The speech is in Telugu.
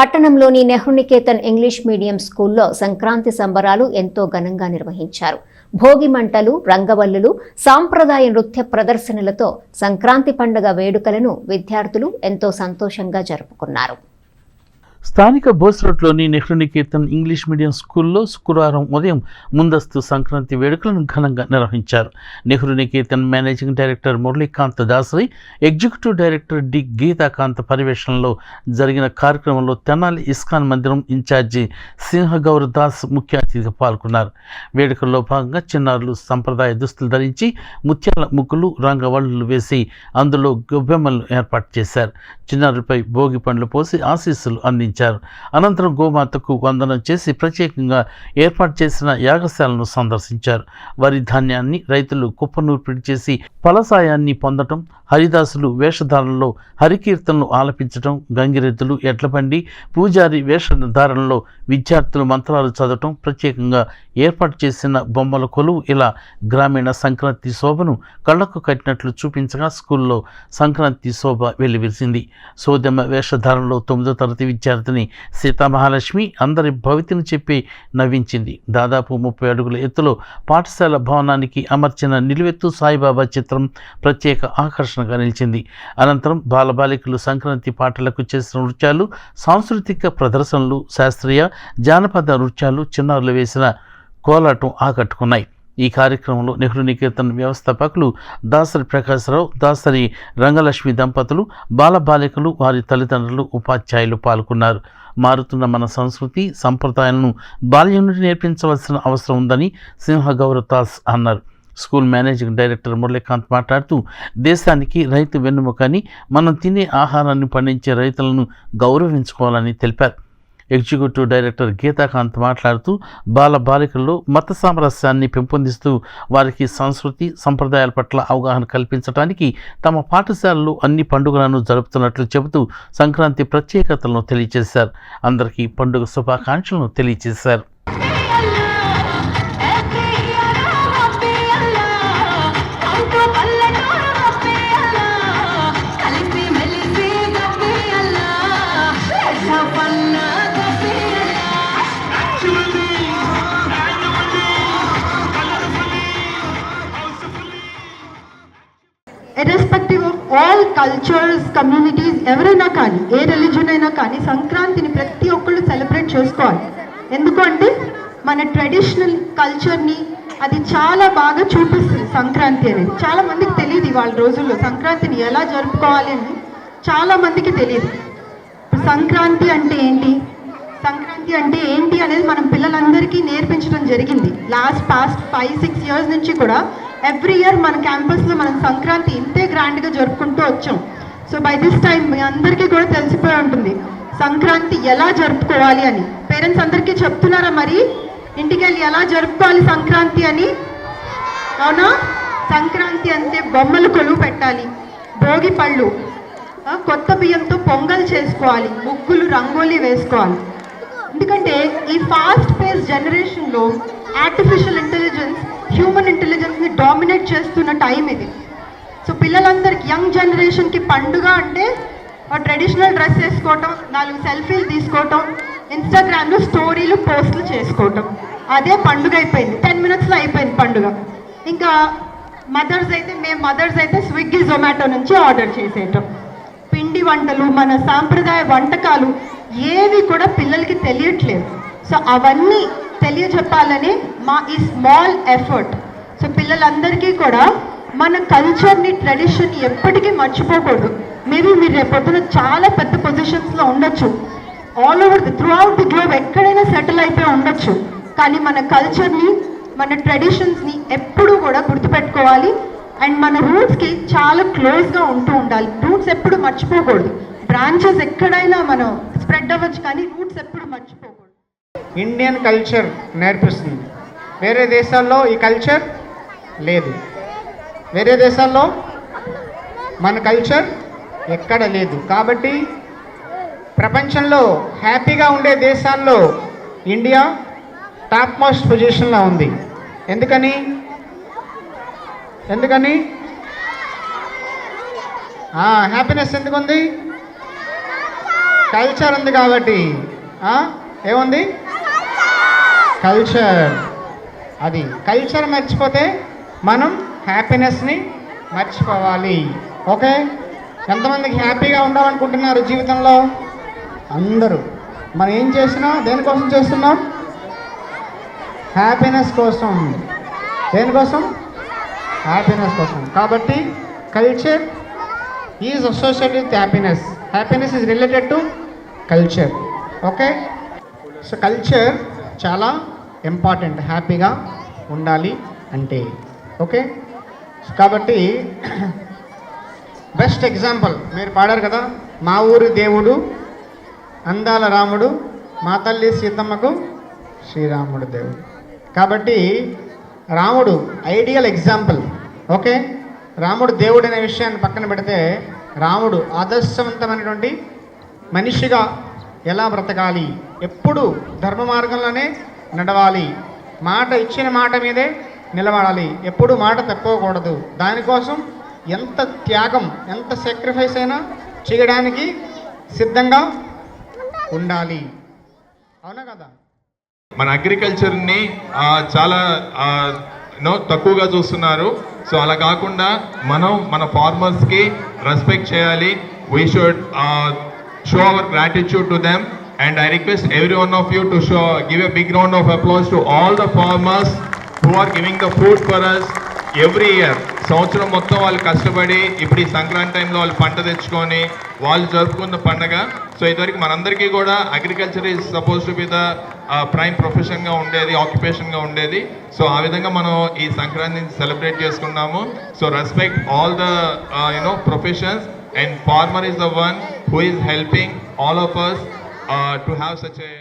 పట్టణంలోని నెహ్రునికేతన్ ఇంగ్లీష్ మీడియం స్కూల్లో సంక్రాంతి సంబరాలు ఎంతో ఘనంగా నిర్వహించారు. భోగి మంటలు రంగవల్లులు సాంప్రదాయ నృత్య ప్రదర్శనలతో సంక్రాంతి పండుగ వేడుకలను విద్యార్థులు ఎంతో సంతోషంగా జరుపుకున్నారు. స్థానిక బోస్ రోడ్లోని నెహ్రూ నికేతన్ ఇంగ్లీష్ మీడియం స్కూల్లో శుక్రవారం ఉదయం ముందస్తు సంక్రాంతి వేడుకలను ఘనంగా నిర్వహించారు. Nehru Niketan managing director Muralikanth Dasari executive director D Geethakanth పర్యవేక్షణలో జరిగిన కార్యక్రమంలో తెనాలి ఇస్కాన్ మందిరం ఇన్ఛార్జి సింహగౌర్ దాస్ ముఖ్య అతిథిగా పాల్గొన్నారు. వేడుకల్లో భాగంగా చిన్నారులు సంప్రదాయ దుస్తులు ధరించి ముత్యాల ముగ్గులు రంగవల్లులు వేసి అందులో గొబ్బెమ్మలను ఏర్పాటు చేశారు. చిన్నారులపై భోగి పండ్లు పోసి ఆశీస్సులు అందించారు. అనంతరం గోమాతకు వందనం చేసి ప్రత్యేకంగా ఏర్పాటు చేసిన యాగశాలను సందర్శించారు. వరి ధాన్యాన్ని రైతులు కుప్పనూర్పిడి చేసి ఫలసాయాన్ని పొందటం హరిదాసులు వేషధారణలో హరికీర్తనలు ఆలపించటం గంగిరెద్దులు ఎడ్లబండి పూజారి వేషధారణలో విద్యార్థులు మంత్రాలు చదవటం ప్రత్యేకంగా ఏర్పాటు చేసిన బొమ్మల కొలువు ఇలా గ్రామీణ సంక్రాంతి శోభను కళ్ళకు కట్టినట్లు చూపించగా స్కూల్లో సంక్రాంతి శోభ వెల్లివిరిసింది సోదెమ్మ వేషధారణలో తొమ్మిదో తరగతి విద్యార్థిని సీతామహాలక్ష్మి అందరి భవితిని చెప్పి నవ్వించింది. దాదాపు ముప్పై అడుగుల ఎత్తులో పాఠశాల భవనానికి అమర్చిన నిలువెత్తు సాయిబాబా చిత్రం ప్రత్యేక ఆకర్షణగా నిలిచింది. అనంతరం బాలబాలికలు సంక్రాంతి పాటలకు చేసిన నృత్యాలు సాంస్కృతిక ప్రదర్శనలు శాస్త్రీయ జానపద నృత్యాలు చిన్నారులు వేసిన కోలాటం ఆకట్టుకున్నాయి. ఈ కార్యక్రమంలో నెహ్రూ నికేతన్ వ్యవస్థాపకులు దాసరి ప్రకాశ్రావు దాసరి రంగలక్ష్మి దంపతులు బాలబాలికలు వారి తల్లిదండ్రులు ఉపాధ్యాయులు పాల్గొన్నారు. మారుతున్న మన సంస్కృతి సంప్రదాయాలను బాల్యం నుండి నేర్పించవలసిన అవసరం ఉందని సింహగౌర దాస్ అన్నారు. స్కూల్ మేనేజింగ్ డైరెక్టర్ మురళీకాంత్ మాట్లాడుతూ దేశానికి రైతు వెన్నుముకని మనం తినే ఆహారాన్ని పండించే రైతులను గౌరవించుకోవాలని తెలిపారు. ఎగ్జిక్యూటివ్ డైరెక్టర్ గీతాకాంత్ మాట్లాడుతూ బాల బాలికల్లో మత సామరస్యాన్ని పెంపొందిస్తూ వారికి సంస్కృతి సంప్రదాయాల పట్ల అవగాహన కల్పించడానికి తమ పాఠశాలలో అన్ని పండుగలను జరుపుతున్నట్లు చెబుతూ సంక్రాంతి ప్రత్యేకతలను తెలియజేశారు. అందరికీ పండుగ శుభాకాంక్షలను తెలియజేశారు. ఆల్ కల్చర్స్ కమ్యూనిటీస్ ఎవరైనా కానీ ఏ రిలీజన్ అయినా కానీ సంక్రాంతిని ప్రతి ఒక్కళ్ళు సెలబ్రేట్ చేసుకోవాలి. ఎందుకు అంటే మన ట్రెడిషనల్ కల్చర్ని అది చాలా బాగా చూపిస్తుంది సంక్రాంతి అనేది. చాలా మందికి తెలియదు ఇవాళ రోజుల్లో సంక్రాంతిని ఎలా జరుపుకోవాలి అని. చాలా మందికి తెలియదు. సంక్రాంతి అంటే ఏంటి? సంక్రాంతి అంటే ఏంటి అనేది మనం పిల్లలందరికీ నేర్పించడం జరిగింది. Last past five six years నుంచి కూడా ఎవ్రీ ఇయర్ మన క్యాంపస్లో మనం సంక్రాంతి ఇంతే గ్రాండ్గా జరుపుకుంటూ వచ్చాం. సో బై దిస్ టైం మీ అందరికీ కూడా తెలిసిపోయి ఉంటుంది సంక్రాంతి ఎలా జరుపుకోవాలి అని. పేరెంట్స్ అందరికీ చెప్తున్నారా మరి? ఇంటికి వెళ్ళి ఎలా జరుపుకోవాలి సంక్రాంతి అని? అవునా? సంక్రాంతి అంటే బొమ్మలు కొలువు పెట్టాలి భోగి పళ్ళు కొత్త బియ్యంతో పొంగల్ చేసుకోవాలి ముగ్గులు రంగోలీ వేసుకోవాలి. ఎందుకంటే ఈ ఫాస్ట్ పేస్ జనరేషన్లో ఆర్టిఫిషియల్ ఇంటెలిజెన్స్ హ్యూమన్ ఇంటెలిజెన్స్ని డామినేట్ చేస్తున్న టైం ఇది. సో పిల్లలందరికీ యంగ్ జనరేషన్కి పండుగ అంటే ట్రెడిషనల్ డ్రెస్ వేసుకోవటం నాలుగు సెల్ఫీలు తీసుకోవటం ఇన్స్టాగ్రామ్లో స్టోరీలు పోస్టులు చేసుకోవటం. అదే పండుగ అయిపోయింది. టెన్ మినిట్స్లో అయిపోయింది పండుగ. ఇంకా మదర్స్ అయితే మేము మదర్స్ అయితే స్విగ్గీ జొమాటో నుంచి ఆర్డర్ చేసేయటం. పిండి వంటలు మన సాంప్రదాయ వంటకాలు ఏవి కూడా పిల్లలకి తెలియట్లేదు. సో అవన్నీ తెలియజెప్పాలని మా ఈ స్మాల్ ఎఫర్ట్ సో పిల్లలందరికీ కూడా మన కల్చర్ని ట్రెడిషన్ ఎప్పటికీ మర్చిపోకూడదు. మేబీ మీరు రేపొద్దున చాలా పెద్ద పొజిషన్స్లో ఉండొచ్చు. All over the throughout the globe ఎక్కడైనా సెటిల్ అయిపోయి ఉండొచ్చు. కానీ మన కల్చర్ని మన ట్రెడిషన్స్ని ఎప్పుడూ కూడా గుర్తుపెట్టుకోవాలి. అండ్ మన రూట్స్కి చాలా క్లోజ్గా ఉంటూ ఉండాలి. రూట్స్ ఎప్పుడు మర్చిపోకూడదు. బ్రాంచెస్ ఎక్కడైనా మనం స్ప్రెడ్ అవ్వచ్చు కానీ రూట్స్ ఎప్పుడు మర్చిపో ఇండియన్ కల్చర్ నేర్పిస్తుంది. వేరే దేశాల్లో ఈ కల్చర్ లేదు. వేరే దేశాల్లో మన కల్చర్ ఎక్కడ లేదు. కాబట్టి ప్రపంచంలో హ్యాపీగా ఉండే దేశాల్లో ఇండియా టాప్ మోస్ట్ పొజిషన్లో ఉంది. ఎందుకని? ఎందుకని? హ్యాపీనెస్ ఎందుకుంది? కల్చర్ ఉంది కాబట్టి. ఏముంది? కల్చర్ అది కల్చర్ మర్చిపోతే మనం హ్యాపీనెస్ని మర్చిపోవాలి. ఓకే ఎంతమందికి హ్యాపీగా ఉండాలనుకుంటున్నారు జీవితంలో? అందరూ. మనం ఏం చేసినా దేనికోసం చేస్తున్నాం? హ్యాపీనెస్ కోసం. దేనికోసం? హ్యాపీనెస్ కోసం. కాబట్టి culture is associated with happiness happiness is related to culture okay so culture చాలా ఇంపార్టెంట్ హ్యాపీగా ఉండాలి అంటే ఓకే? కాబట్టి బెస్ట్ ఎగ్జాంపుల్ మీరు పాడారు కదా? మా ఊరి దేవుడు అందాల రాముడు మా తల్లి సీతమ్మకు శ్రీరాముడు దేవుడు. కాబట్టి రాముడు ఐడియల్ ఎగ్జాంపుల్ ఓకే? రాముడు దేవుడు అనే విషయాన్ని పక్కన పెడితే రాముడు ఆదర్శవంతమైనటువంటి మనిషిగా ఎలా బ్రతకాలి? ఎప్పుడు ధర్మ మార్గంలోనే నడవాలి. మాట ఇచ్చిన మాట మీదే నిలబడాలి. ఎప్పుడు మాట తప్పకూడదు దానికోసం ఎంత త్యాగం ఎంత సాక్రిఫైస్ అయినా చేయడానికి సిద్ధంగా ఉండాలి. అవునా కదా? మన అగ్రికల్చర్ని చాలా నో తక్కువగా చూస్తున్నారు. సో అలా కాకుండా మనం మన ఫార్మర్స్కి రెస్పెక్ట్ చేయాలి. We should show our gratitude to them and I request every one of you to show give a big round of applause to all the farmers who are giving the food for us every year సంవత్సరం మొత్తం వాళ్ళు కష్టపడి ఇప్పుడు ఈ సంక్రాంతి టైంలో వాళ్ళు పంట తెచ్చుకొని వాళ్ళు జరుపుకున్న పండగ. సో ఇదివరకు మనందరికీ కూడా agriculture is suppose to be the prime ప్రొఫెషన్గా ఉండేది ఆక్యుపేషన్గా ఉండేది. సో ఆ విధంగా మనం ఈ సంక్రాంతిని సెలబ్రేట్ చేసుకున్నాము. So respect all the you know professions and farmer is the one who is helping all of us to have such a